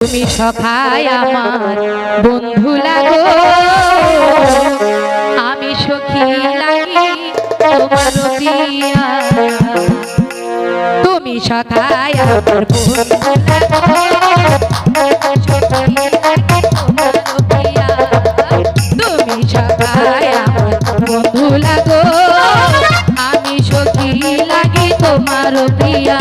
তুমি সখাই আমার বন্ধু লাগো। আমি সখী লাগি তোমার তুমি সখাই আমার বন্ধু তুমি সখায় আমার বন্ধু লাগো। আমি তোমার প্রিয়া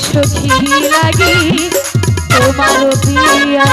সখী লাগি তোমার প্রিয়া।